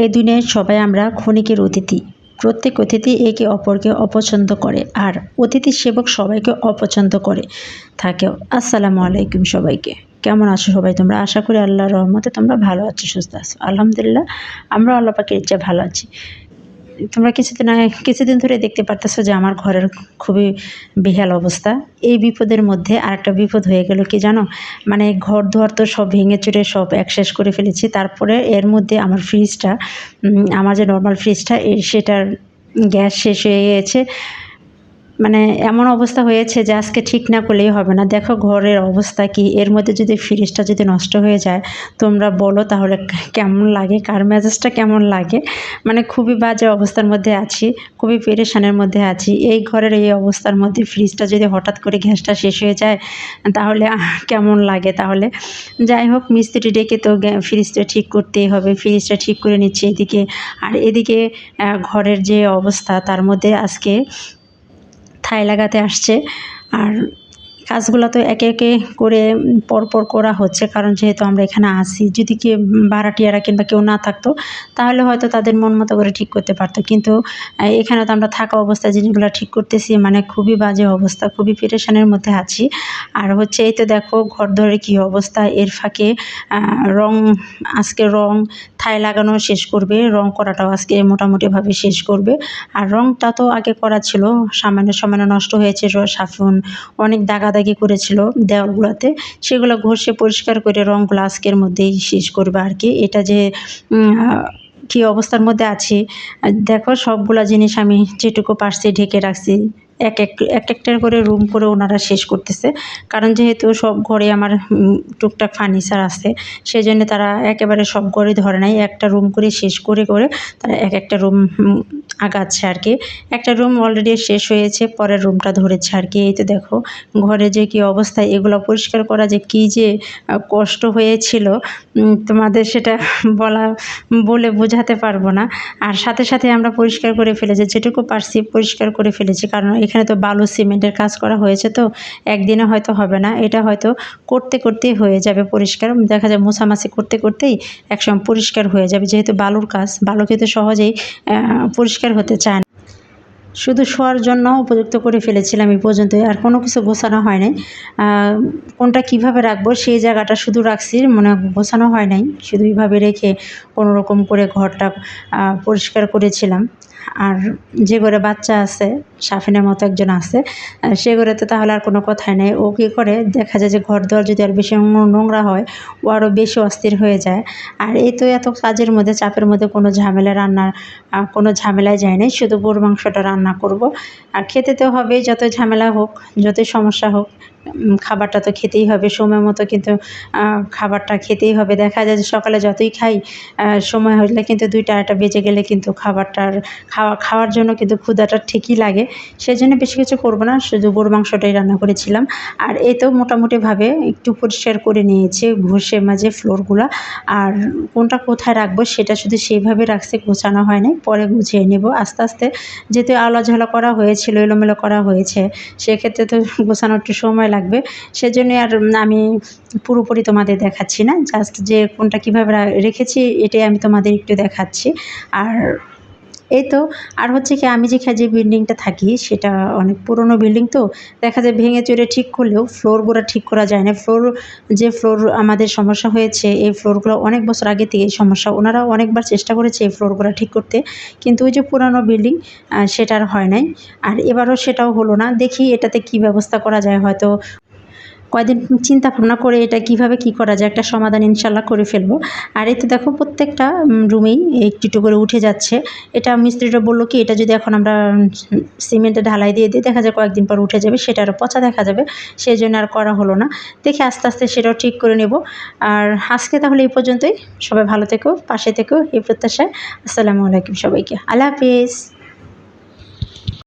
এই দুনিয়ায় সবাই আমরা ক্ষণিকের অতিথি। প্রত্যেক অতিথি একে অপরকে অপছন্দ করে আর অতিথি সেবক সবাইকে অপছন্দ করে থাকেও। আসসালামু আলাইকুম সবাইকে। কেমন আছো সবাই তোমরা? আশা করি আল্লাহর রহমতে তোমরা ভালো আছো, সুস্থ আছো। আলহামদুলিল্লাহ আমরা আল্লাহ পাকের ইচ্ছা ভালো আছি। তোমরা কিছুদিন আগে, কিছুদিন ধরে দেখতে পারতেছো যে আমার ঘরের খুবই বেহাল অবস্থা। এই বিপদের মধ্যে আর একটা বিপদ হয়ে গেল কি জানো? মানে ঘর দুয়ার তো সব ভেঙে চুরে সব এক করে ফেলেছি। তারপরে এর মধ্যে আমার ফ্রিজটা আমার যে নর্মাল ফ্রিজটা সেটার গ্যাস শেষ হয়ে গিয়েছে। মানে এমন অবস্থা হয়েছে যে আজকে ঠিক না করলেই হবে না। দেখো ঘরের অবস্থা কি, এর মধ্যে যদি ফ্রিজটা যদি নষ্ট হয়ে যায়, তোমরা বলো তাহলে কেমন লাগে, কার মেজাজটা কেমন লাগে? মানে খুবই বাজে অবস্থার মধ্যে আছি, খুবই পেরেশানের মধ্যে আছি। এই ঘরের এই অবস্থার মধ্যে ফ্রিজটা যদি হঠাৎ করে গ্যাসটা শেষ হয়ে যায়, তাহলে কেমন লাগে তাহলে? যাই হোক, মিস্ত্রি ডেকে তো ফ্রিজটা ঠিক করতেই হবে ফ্রিজটা ঠিক করে নিচ্ছে এদিকে। আর এদিকে ঘরের যে অবস্থা, তার মধ্যে আজকে থাই লাগাতে আসছে। আর কাজগুলো তো একে একে করে পরপর করা হচ্ছে। কারণ যেহেতু আমরা এখানে আসি যদি কেউ ভাড়াটিয়ারা কিংবা কেউ না থাকতো, তাহলে হয়তো তাদের মন মতো করে ঠিক করতে পারতো। কিন্তু এখানে তো আমরা থাকা অবস্থায় জিনিসগুলো ঠিক করতেছি মানে খুবই বাজে অবস্থা, খুবই পেরেশানের মধ্যে আছি। আর হচ্ছে, এই তো দেখো, ঘর ধরে কী অবস্থা, এর ফাঁকে রং, আজকে রং থাই লাগানো শেষ করবে, রং করাটাও আজকে মোটামুটিভাবে শেষ করবে। আর রংটা তো আগে করা ছিল, সামান্য সামান্য নষ্ট হয়েছে সাফুন, অনেক দাগাদাগি করেছিল দেওয়ালগুলোতে, সেগুলো ঘষে পরিষ্কার করে রঙগুলো আজকের মধ্যেই শেষ করবে আর কি। এটা যে কি অবস্থার মধ্যে আছে, দেখো সবগুলা জিনিস আমি যেটুকু পারছি ঢেকে রাখছি। এক এক এক একটা করে রুম করে ওনারা শেষ করতেছে। কারণ যেহেতু সব ঘরে আমার টুকটাক ফার্নিচার আছে সেই জন্য তারা একেবারে সব ঘরে ধরে নাই। একটা রুম করে শেষ করে করে তারা এক একটা রুম আগাচ্ছে আর কি। একটা রুম অলরেডি শেষ হয়েছে, পরের রুমটা ধরেছে আর কি। এই তো দেখো, ঘরে যে কি অবস্থা, এগুলো পরিষ্কার করা যে কি যে কষ্ট হয়েছিল তোমাদের সেটা বলা, বলে বোঝাতে পারব না। আর সাথে সাথে আমরা পরিষ্কার করে ফেলেছি, যেটুকু পারছি পরিষ্কার করে ফেলেছি, কারণ এখানে তো বালু সিমেন্টের কাজ করা হয়েছে তো, একদিনে হয়তো হবে না। এটা হয়তো করতে করতেই হয়ে যাবে পরিষ্কার। দেখা যায় মোছামাছি করতে করতেই একসময় পরিষ্কার হয়ে যাবে, যেহেতু বালুর কাজ। বালু কিন্তু সহজেই পরিষ্কার হতে চায় না। শুধু শোয়ার জন্য উপযুক্ত করে ফেলেছিলাম এই পর্যন্ত আর কোনো কিছু গোছানো হয় নাই। কোনটা কীভাবে রাখব সেই জায়গাটা শুধু রাখছি মানে গোছানো হয় নাই। শুধু এইভাবে রেখে কোনো রকম করে ঘরটা পরিষ্কার করেছিলাম। আর যে ঘরে বাচ্চা আছে সাফিনের মতো একজন আছে সে ঘরে তো তাহলে আর কোনো কথাই নেই। ও কী করে? দেখা যায় যে ঘর দর যদি আর বেশি নোংরা হয়, ও আরও বেশি অস্থির হয়ে যায়। আর এই তো এত কাজের মধ্যে, চাপের মধ্যে কোনো ঝামেলা রান্নার কোনো ঝামেলায় যায় নাই। শুধু গরুর মাংসটা রান্না করব। আর খেতে তো হবেই যত ঝামেলা হোক, যতই সমস্যা হোক খাবারটা তো খেতেই হবে। সময় মতো কিন্তু খাবারটা খেতেই হবে। দেখা যায় যে সকালে যতই খাই সময় হলে কিন্তু দুইটা আড়াইটা বেজে গেলে কিন্তু খাবারটার, খাওয়া, খাওয়ার জন্য কিন্তু ক্ষুধাটা ঠিকই লাগে। সেই জন্য বেশি কিছু করব না, শুধু গরুর মাংসটাই রান্না করেছিলাম। আর এই তো মোটামুটিভাবে একটু পরিষ্কার করে নিয়েছি ঘষে মাঝে ফ্লোরগুলো। আর কোনটা কোথায় রাখব সেটা শুধু সেইভাবে রাখছে, গোছানো হয় নাই পরে গুছিয়ে নেব। আস্তে আস্তে যেহেতু আলোঝালা করা হয়েছিল, এলোমেলো করা হয়েছে, সেক্ষেত্রে তো গোছানো একটু সময় লাগবে। সেজন্য আর আমি পুরোপুরি তোমাদের দেখাচ্ছি না জাস্ট যে কোনটা কীভাবে রেখেছি এটাই আমি তোমাদের একটু দেখাচ্ছি। আর এই তো, আর হচ্ছে কি আমি যেখানে যে বিল্ডিংটা থাকি, সেটা অনেক পুরনো বিল্ডিং তো, দেখা যায় ভেঙে চড়ে ঠিক করলেও ফ্লোরগুলো ঠিক করা যায় না। ফ্লোর যে ফ্লোর আমাদের সমস্যা হয়েছে, এই ফ্লোরগুলো অনেক বছর আগে থেকে এই সমস্যা। ওনারা অনেকবার চেষ্টা করেছে এই ফ্লোরগুলো ঠিক করতে, কিন্তু ওই যে পুরানো বিল্ডিং সেটা আর হয় নাই। আর এবারও সেটাও হলো না। দেখি এটাতে কি ব্যবস্থা করা যায়, হয়তো কয়দিন চিন্তা ভাবনা করে এটা কীভাবে কি করা যায় একটা সমাধান ইনশাল্লাহ করে ফেলব। আর এই তো দেখো প্রত্যেকটা রুমেই একটু করে উঠে যাচ্ছে। এটা মিস্ত্রিটা বলল কি, এটা যদি এখন আমরা সিমেন্টে ঢালাই দিয়ে দিই, দেখা যায় কয়েকদিন পর উঠে যাবে, সেটা আরও পচা দেখা যাবে। সেই জন্য আর করা হলো না। দেখে আস্তে আস্তে সেটাও ঠিক করে নেব। আর আজকে তাহলে এই পর্যন্তই। সবাই ভালো থেকো, পাশে থেকো এই প্রত্যাশায়। আসসালামু আলাইকুম সবাইকে। আল্লাহ হাফিজ।